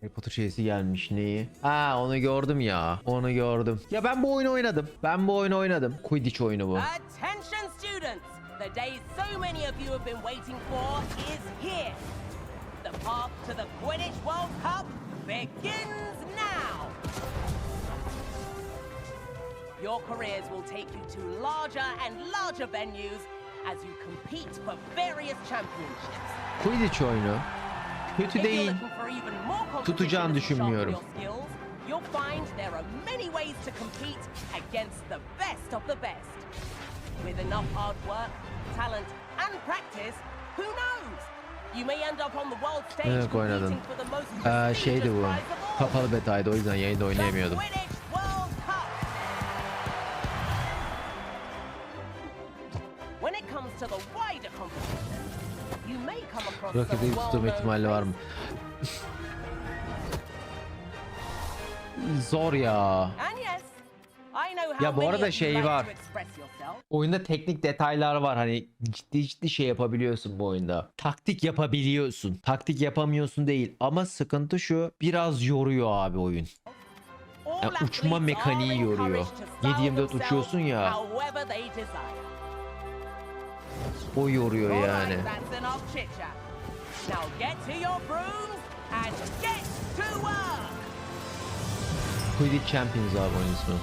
Harry Potter şeysi gelmiş neyi? Ha onu gördüm ya. Onu gördüm. Ya ben bu oyunu oynadım. Ben bu oyunu oynadım. Quidditch oyunu bu. Attention, students! The day so many of you have been waiting for is here. The path to the Quidditch World Cup begins now. Your careers will take you to larger and larger venues as you compete for various championships. Quidditch oyunu. Kötü değil. Tutacağını düşünmüyorum. Evet, most Ee, şeydi bu. Kapalı betaydı o yüzden yayında oynayamıyordum. Tutturma well-known ihtimali var mı? Zor ya. Ya bu arada şey var. Oyunda teknik detaylar var. Hani ciddi ciddi şey yapabiliyorsun bu oyunda. Taktik yapabiliyorsun. Taktik yapamıyorsun değil. Ama sıkıntı şu. Biraz yoruyor abi oyun. All Ya uçma mekaniği yoruyor. encouraged to style 7/24 themselves uçuyorsun ya. O yoruyor yani. Quidditch Champions abi ismi.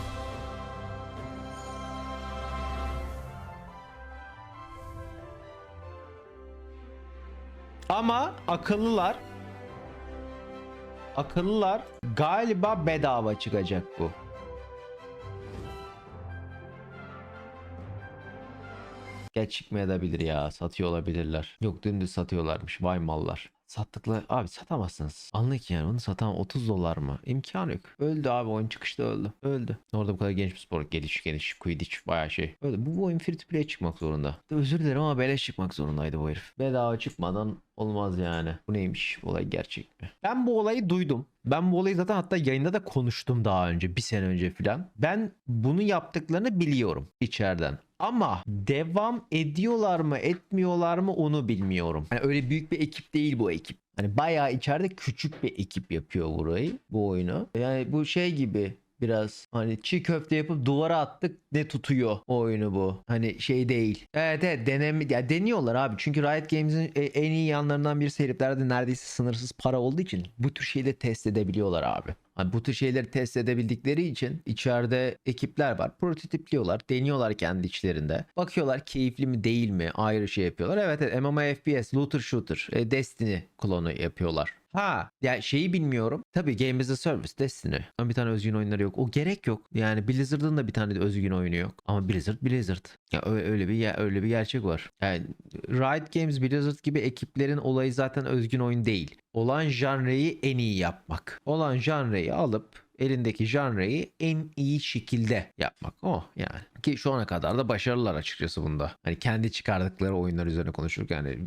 Ama akıllılar akıllılar galiba bedava çıkacak bu. Geç çıkmayabilir ya. Satıyor olabilirler. Yok dümdüz satıyorlarmış. Vay mallar. Sattıkları abi satamazsınız. Anlık yani onu satan 30 dolar mı? İmkanı yok. Öldü abi oyun çıkışta öldü. Öldü. Orada bu kadar genç bir spor. Geliş geniş Quidditch bayağı şey. Öldü. Bu, bu oyun free to play çıkmak zorunda. Özür dilerim ama beleş çıkmak zorundaydı bu herif. Bedava çıkmadan olmaz yani. Bu neymiş? Bu olay gerçek mi? Ben bu olayı duydum. Ben bu olayı zaten hatta yayında da konuştum daha önce. Bir sene önce filan. Ben bunu yaptıklarını biliyorum içeriden. Ama devam ediyorlar mı etmiyorlar mı onu bilmiyorum. Yani öyle büyük bir ekip değil bu ekip. Hani bayağı içeride küçük bir ekip yapıyor burayı, bu oyunu. Yani bu şey gibi biraz hani çiğ köfte yapıp duvara attık ne tutuyor o oyunu bu. Hani şey değil. Evet evet deneme ya deniyorlar abi. Çünkü Riot Games'in e- en iyi yanlarından birisi heriflerde neredeyse sınırsız para olduğu için bu tür şeyleri test edebiliyorlar abi. Hani bu tür şeyleri test edebildikleri için içeride ekipler var. Prototipliyorlar, deniyorlar kendi içlerinde. Bakıyorlar keyifli mi değil mi ayrı şey yapıyorlar. Evet, evet MMO FPS, looter shooter, e, Destiny klonu yapıyorlar. Ha ya şeyi bilmiyorum. Tabii Game as a Service Destiny. Ama bir tane özgün oyunları yok. O gerek yok. Yani Blizzard'ın da bir tane de özgün oyunu yok. Ama Blizzard Blizzard. Ya öyle, bir ya öyle bir gerçek var. Yani Riot Games, Blizzard gibi ekiplerin olayı zaten özgün oyun değil. Olan janreyi en iyi yapmak. Olan janreyi alıp elindeki janreyi en iyi şekilde yapmak. O yani. Ki şu ana kadar da başarılılar açıkçası bunda. Hani kendi çıkardıkları oyunlar üzerine konuşurken yani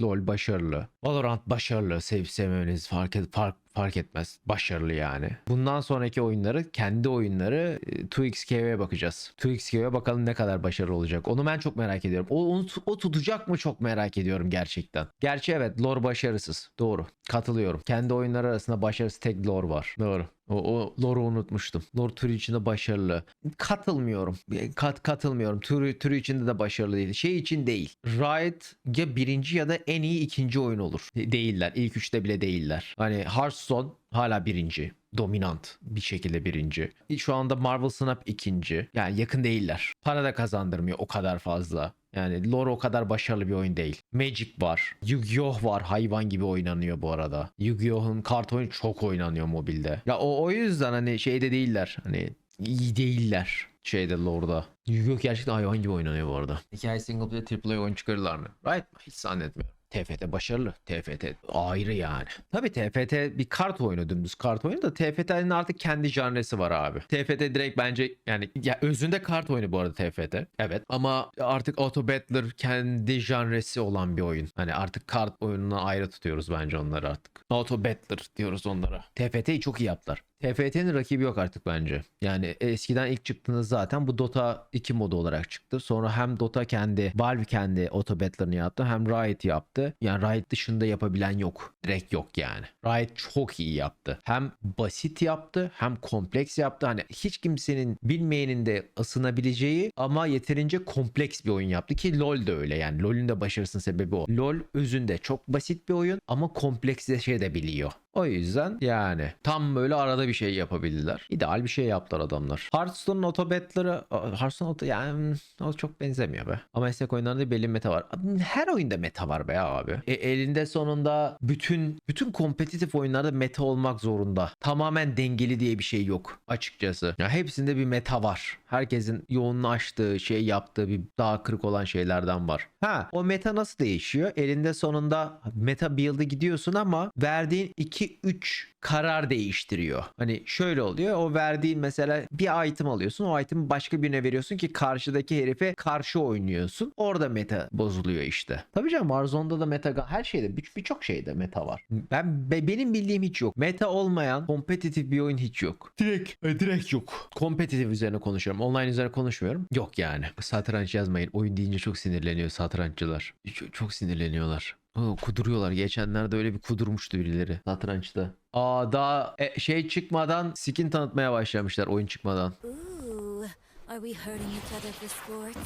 LoL başarılı. Valorant başarılı. Sevip sevmemeniz fark, et, fark, fark etmez. Başarılı yani. Bundan sonraki oyunları kendi oyunları e, 2XK'ye bakacağız. 2XK'ye bakalım ne kadar başarılı olacak. Onu ben çok merak ediyorum. O, onu, o tutacak mı çok merak ediyorum gerçekten. Gerçi evet lore başarısız. Doğru. Katılıyorum. Kendi oyunları arasında başarısız tek lore var. Doğru. O, o lore'u unutmuştum. Lore türü içinde başarılı. Katılmıyorum. Kat, katılmıyorum. Türü, türü içinde de başarılı değil. Şey için değil. Riot ya birinci ya da en iyi ikinci oyun olur. De- değiller. İlk üçte bile değiller. Hani Hearthstone hala birinci. Dominant bir şekilde birinci. Şu anda Marvel Snap ikinci. Yani yakın değiller. Para da kazandırmıyor o kadar fazla. Yani lore o kadar başarılı bir oyun değil. Magic var. Yu-Gi-Oh var. Hayvan gibi oynanıyor bu arada. Yu-Gi-Oh'un kart oyunu çok oynanıyor mobilde. Ya o, o yüzden hani şeyde değiller. Hani iyi değiller şeyde lore'da. Yu-Gi-Oh gerçekten hayvan gibi oynanıyor bu arada. Hikaye single player triple oyun çıkarırlar mı? Right Hiç zannetmiyorum. TFT başarılı. TFT ayrı yani. Tabii TFT bir kart oyunu dümdüz kart oyunu da TFT'nin artık kendi janresi var abi. TFT direkt bence yani ya özünde kart oyunu bu arada TFT. Evet ama artık Auto Battler kendi janresi olan bir oyun. Hani artık kart oyununa ayrı tutuyoruz bence onları artık. Auto Battler diyoruz onlara. TFT'yi çok iyi yaptılar. TFT'nin rakibi yok artık bence. Yani eskiden ilk çıktığında zaten bu Dota 2 modu olarak çıktı. Sonra hem Dota kendi, Valve kendi auto battle'ını yaptı hem Riot yaptı. Yani Riot dışında yapabilen yok. Direkt yok yani. Riot çok iyi yaptı. Hem basit yaptı hem kompleks yaptı. Hani hiç kimsenin bilmeyenin de ısınabileceği ama yeterince kompleks bir oyun yaptı ki LoL de öyle yani. LoL'ün de başarısının sebebi o. LoL özünde çok basit bir oyun ama kompleksleşebiliyor. O yüzden yani tam böyle arada bir şey yapabildiler. İdeal bir şey yaptılar adamlar. Hearthstone'un otobatları Hearthstone auto yani o çok benzemiyor be. Ama esnek oyunlarında belli meta var. Her oyunda meta var be abi. E, elinde sonunda bütün bütün kompetitif oyunlarda meta olmak zorunda. Tamamen dengeli diye bir şey yok açıkçası. Ya hepsinde bir meta var. Herkesin yoğunlaştığı, şey yaptığı bir daha kırık olan şeylerden var. Ha, o meta nasıl değişiyor? Elinde sonunda meta build'ı gidiyorsun ama verdiğin 2-3 karar değiştiriyor. Hani şöyle oluyor. O verdiğin mesela bir item alıyorsun. O itemi başka birine veriyorsun ki karşıdaki herife karşı oynuyorsun. Orada meta bozuluyor işte. Tabii canım Warzone'da da meta her şeyde bir- birçok şeyde meta var. Ben be- benim bildiğim hiç yok. Meta olmayan kompetitif bir oyun hiç yok. Direkt e, direkt yok. Kompetitif üzerine konuşuyorum. Online üzerine konuşmuyorum. Yok yani. Satranç yazmayın. Oyun deyince çok sinirleniyor satranççılar. Çok, çok sinirleniyorlar. Kuduruyorlar. Geçenlerde öyle bir kudurmuştu birileri satrançta. Aa daha e, şey çıkmadan skin tanıtmaya başlamışlar oyun çıkmadan. Ooh, are we hurting each other for sport?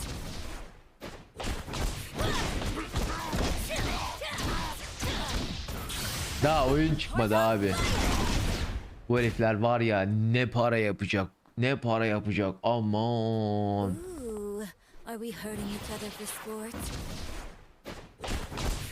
Daha oyun çıkmadı abi. Bu herifler var ya ne para yapacak. Ne para yapacak. Aman.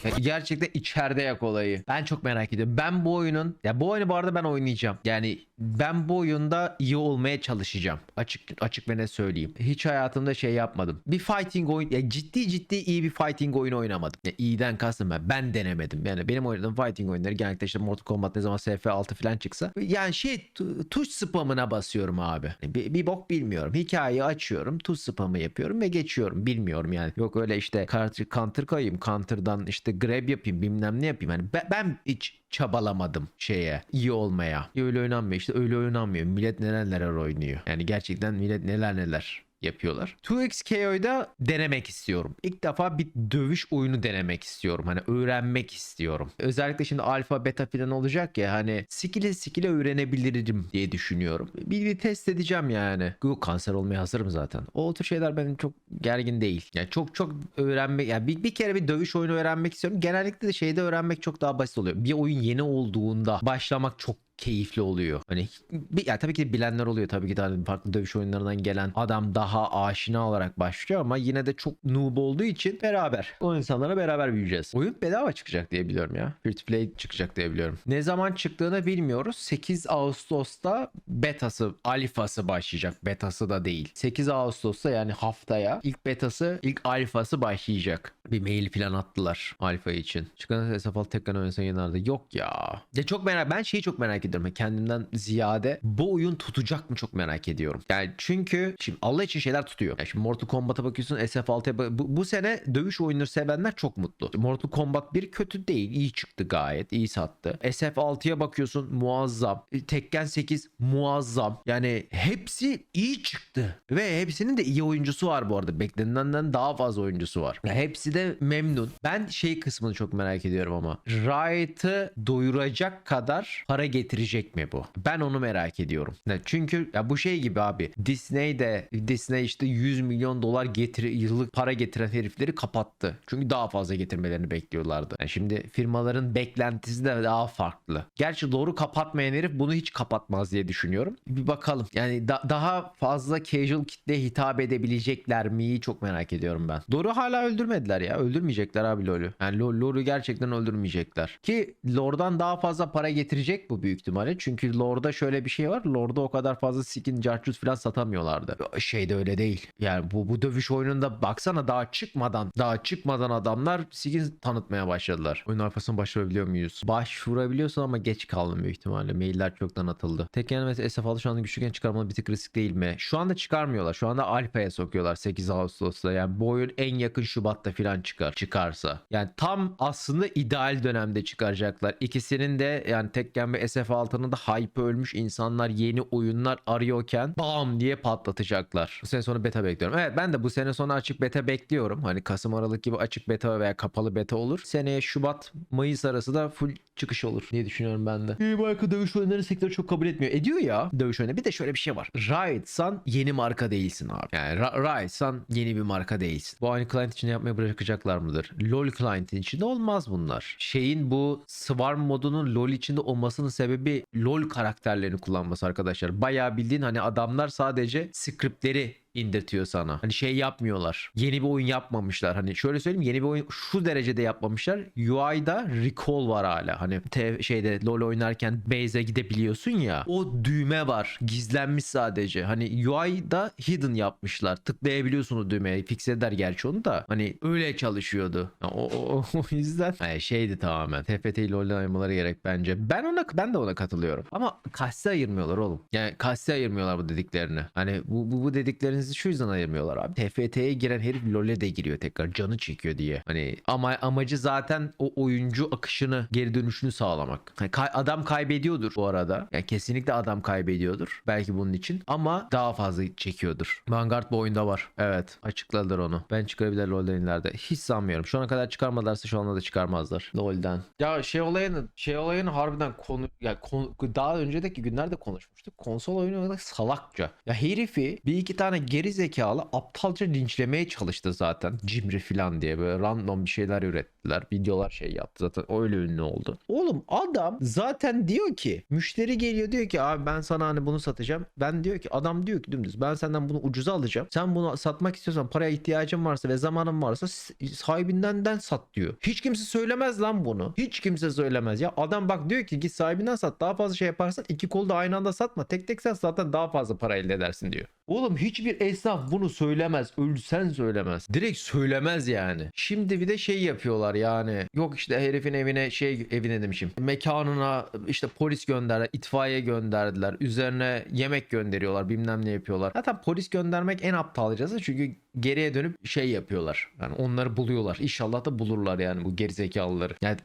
Ya gerçekten içeride yak olayı. Ben çok merak ediyorum. Ben bu oyunun ya bu oyunu bu arada ben oynayacağım. Yani ben bu oyunda iyi olmaya çalışacağım. Açık açık ve ne söyleyeyim. Hiç hayatımda şey yapmadım. Bir fighting oyun ya ciddi ciddi iyi bir fighting oyunu oynamadım. Ya iyiden kastım ben. Ben denemedim. Yani benim oynadığım fighting oyunları genellikle işte Mortal Kombat ne zaman SF6 falan çıksa yani şey tu- tuş spamına basıyorum abi. Yani Bir, bir bok bilmiyorum. Hikayeyi açıyorum. Tuş spamı yapıyorum ve geçiyorum. Bilmiyorum yani. Yok öyle işte counter, koyayım. Counter'dan işte grab yapayım. Bilmem ne yapayım. Yani ben, ben hiç çabalamadım şeye iyi olmaya. Öyle oynanmıyor işte öyle oynanmıyor. Millet neler neler oynuyor. Yani gerçekten millet neler neler yapıyorlar. 2XKO'da denemek istiyorum. İlk defa bir dövüş oyunu denemek istiyorum. Hani öğrenmek istiyorum. Özellikle şimdi alfa beta falan olacak ya hani skill'e skill'e öğrenebilirim diye düşünüyorum. Bir, bir test edeceğim yani. Yok kanser olmaya hazırım zaten. O tür şeyler benim çok gergin değil. Yani çok çok öğrenmek yani bir, bir kere bir dövüş oyunu öğrenmek istiyorum. Genellikle de şeyde öğrenmek çok daha basit oluyor. Bir oyun yeni olduğunda başlamak çok keyifli oluyor. Hani bir, ya tabii ki bilenler oluyor tabii ki de hani farklı dövüş oyunlarından gelen adam daha aşina olarak başlıyor ama yine de çok noob olduğu için beraber o insanlara beraber büyüyeceğiz. Oyun bedava çıkacak diye biliyorum ya. Free to play çıkacak diye biliyorum. Ne zaman çıktığını bilmiyoruz. 8 Ağustos'ta betası, alfası başlayacak. Betası da değil. 8 Ağustos'ta yani haftaya ilk betası, ilk alfası başlayacak. Bir mail falan attılar alfa için. Çıkan hesap al tekrar oynasın yanarda. Yok ya. Ya çok merak ben şeyi çok merak ediyorum. Kendimden ziyade bu oyun tutacak mı çok merak ediyorum. Yani çünkü şimdi Allah için şeyler tutuyor. Yani şimdi Mortal Kombat'a bakıyorsun SF6'ya bak- bu, bu sene dövüş oyunları sevenler çok mutlu. Mortal Kombat 1 kötü değil. iyi çıktı gayet. iyi sattı. SF6'ya bakıyorsun muazzam. E, Tekken 8 muazzam. Yani hepsi iyi çıktı. Ve hepsinin de iyi oyuncusu var bu arada. Beklenenden daha fazla oyuncusu var. Ya hepsi de memnun. Ben şey kısmını çok merak ediyorum ama. Riot'ı doyuracak kadar para getirecek mi bu? Ben onu merak ediyorum. Çünkü ya bu şey gibi abi. Disney de Disney işte 100 milyon dolar getir yıllık para getiren herifleri kapattı. Çünkü daha fazla getirmelerini bekliyorlardı. Yani şimdi firmaların beklentisi de daha farklı. Gerçi doğru kapatmayan herif bunu hiç kapatmaz diye düşünüyorum. Bir bakalım. Yani da- daha fazla casual kitleye hitap edebilecekler mi çok merak ediyorum ben. Doğru hala öldürmediler ya. Öldürmeyecekler abi LoL'ü. Yani Lo- LoL'ü gerçekten öldürmeyecekler. Ki Lore'dan daha fazla para getirecek bu büyük ihtimalle. Çünkü Lore'da şöyle bir şey var. Lore'da o kadar fazla skin, carcut falan satamıyorlardı. Şeyde öyle değil. Yani bu, bu dövüş oyununda baksana daha çıkmadan daha çıkmadan adamlar skin tanıtmaya başladılar. Oyun alfasına başvurabiliyor muyuz? Başvurabiliyorsun ama geç kaldın büyük ihtimalle. Mailler çoktan atıldı. Tekken ve SF6 şu anda güçlüken çıkarmalı bir tık risk değil mi? Şu anda çıkarmıyorlar. Şu anda alfaya sokuyorlar 8 Ağustos'ta. Yani bu oyun en yakın Şubat'ta falan falan çıkar çıkarsa. Yani tam aslında ideal dönemde çıkaracaklar. İkisinin de yani Tekken ve SF6'nın da hype ölmüş insanlar yeni oyunlar arıyorken bam diye patlatacaklar. Bu sene sonu beta bekliyorum. Evet ben de bu sene sonu açık beta bekliyorum. Hani Kasım Aralık gibi açık beta veya kapalı beta olur. Seneye Şubat Mayıs arası da full çıkış olur diye düşünüyorum ben de. İyi marka dövüş oyunları sektörü çok kabul etmiyor. Ediyor ya dövüş oyunu. Bir de şöyle bir şey var. Riot'san yeni marka değilsin abi. Yani Riot'san yeni bir marka değilsin. Bu aynı client için yapmaya bırakacaklar mıdır? LoL client'in içinde olmaz bunlar. Şeyin bu Swarm modunun LoL içinde olmasının sebebi LoL karakterlerini kullanması arkadaşlar. Bayağı bildiğin hani adamlar sadece scriptleri indirtiyor sana. Hani şey yapmıyorlar. Yeni bir oyun yapmamışlar. Hani şöyle söyleyeyim yeni bir oyun şu derecede yapmamışlar. UI'da recall var hala. Hani te- şeyde LoL oynarken base'e gidebiliyorsun ya. O düğme var. Gizlenmiş sadece. Hani UI'da hidden yapmışlar. Tıklayabiliyorsun o düğmeye. Fix eder gerçi onu da. Hani öyle çalışıyordu. O, o, o yüzden yani şeydi tamamen. TFT'yi LoL'den ayırmaları gerek bence. Ben ona ben de ona katılıyorum. Ama kasti ayırmıyorlar oğlum. Yani kasti ayırmıyorlar bu dediklerini. Hani bu, bu, bu dediklerinizi şu yüzden ayırmıyorlar abi. TFT'ye giren herif LoL'e de giriyor tekrar. Canı çekiyor diye. Hani ama amacı zaten o oyuncu akışını geri dönüşünü sağlamak. Hani kay- adam kaybediyordur bu arada. Yani kesinlikle adam kaybediyordur. Belki bunun için. Ama daha fazla çekiyordur. Vanguard bu oyunda var. Evet. Açıkladılar onu. Ben çıkarabilirler LoL'den ileride. Hiç sanmıyorum. Şu ana kadar çıkarmadılarsa şu anda da çıkarmazlar. LoL'den. Ya şey olayını şey olayını harbiden konu ya konu, daha önceki günlerde konuşmuştuk. Konsol oyunu olarak salakça. Ya herifi bir iki tane geri zekalı aptalca linçlemeye çalıştı zaten. Cimri falan diye böyle random bir şeyler ürettiler. Videolar şey yaptı zaten öyle ünlü oldu. Oğlum adam zaten diyor ki müşteri geliyor diyor ki abi ben sana hani bunu satacağım. Ben diyor ki adam diyor ki dümdüz ben senden bunu ucuza alacağım. Sen bunu satmak istiyorsan paraya ihtiyacın varsa ve zamanın varsa sahibinden den sat diyor. Hiç kimse söylemez lan bunu. Hiç kimse söylemez. Ya adam bak diyor ki git sahibinden sat. Daha fazla şey yaparsan iki kolu da aynı anda satma. Tek tek sat zaten daha fazla para elde edersin diyor. Oğlum hiçbir esnaf bunu söylemez. Ölsen söylemez. Direkt söylemez yani. Şimdi bir de şey yapıyorlar yani. Yok işte herifin evine şey evine demişim. Mekanına işte polis gönderdiler. itfaiye gönderdiler. Üzerine yemek gönderiyorlar. Bilmem ne yapıyorlar. Zaten polis göndermek en aptalcası. Çünkü geriye dönüp şey yapıyorlar. Yani onları buluyorlar. İnşallah da bulurlar yani bu gerizekalıları. Yani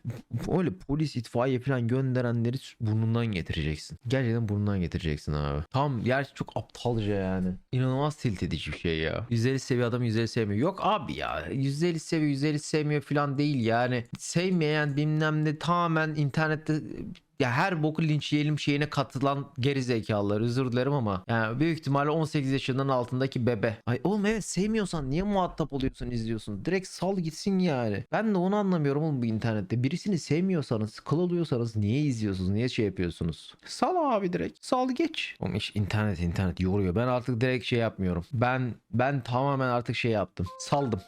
öyle polis itfaiye falan gönderenleri burnundan getireceksin. Gerçekten burnundan getireceksin abi. Tam gerçi çok aptalca yani. İnanılmaz tilt edici bir şey ya. 150 seviyor adam 150 sevmiyor. Yok abi ya 150 seviyor 150 sevmiyor falan değil yani. Sevmeyen bilmem ne tamamen internette ya her boku linçleyelim şeyine katılan geri zekalılar özür dilerim ama yani büyük ihtimalle 18 yaşından altındaki bebe. Ay oğlum evet sevmiyorsan niye muhatap oluyorsun izliyorsun? Direkt sal gitsin yani. Ben de onu anlamıyorum oğlum bu internette. Birisini sevmiyorsanız, kıl oluyorsanız niye izliyorsunuz? Niye şey yapıyorsunuz? Sal abi direkt. Sal geç. Oğlum iş internet internet yoruyor. Ben artık direkt şey yapmıyorum. Ben ben tamamen artık şey yaptım. Saldım.